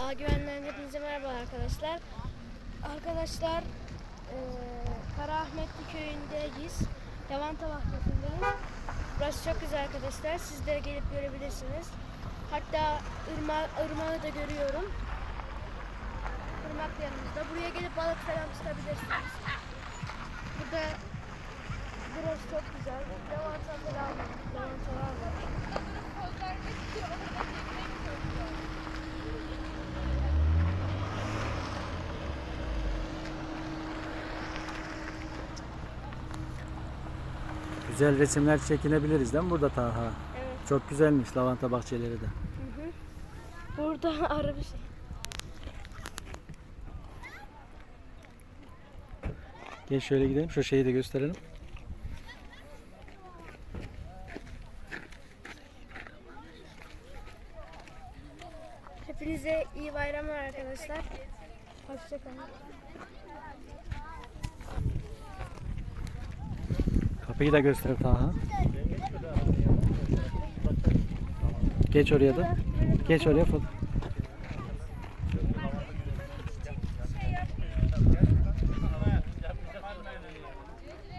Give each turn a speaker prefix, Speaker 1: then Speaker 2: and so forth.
Speaker 1: Aa, güvenden hepinize merhaba arkadaşlar. Arkadaşlar eee Karaahmetli köyündeyiz. Lavanta bahçesindeyiz. Burası çok güzel arkadaşlar. Siz de gelip görebilirsiniz. Hatta ırma, ırmağı da görüyorum. Irmak da yanımızda. Buraya gelip balık falan tutabilirsiniz. Burada burası çok güzel. Lavanta falan var.
Speaker 2: Güzel resimler çekinebiliriz değil mi burada Taha?
Speaker 1: Evet.
Speaker 2: Çok güzelmiş lavanta bahçeleri de.
Speaker 1: Hı hı. Burada arı bir şey.
Speaker 2: Gel şöyle gidelim şu şeyi de gösterelim.
Speaker 1: Hepinize iyi bayramlar arkadaşlar. Hoşçakalın.
Speaker 2: Kapıyı da göster Taha. Geç oraya da. Geç oraya foto.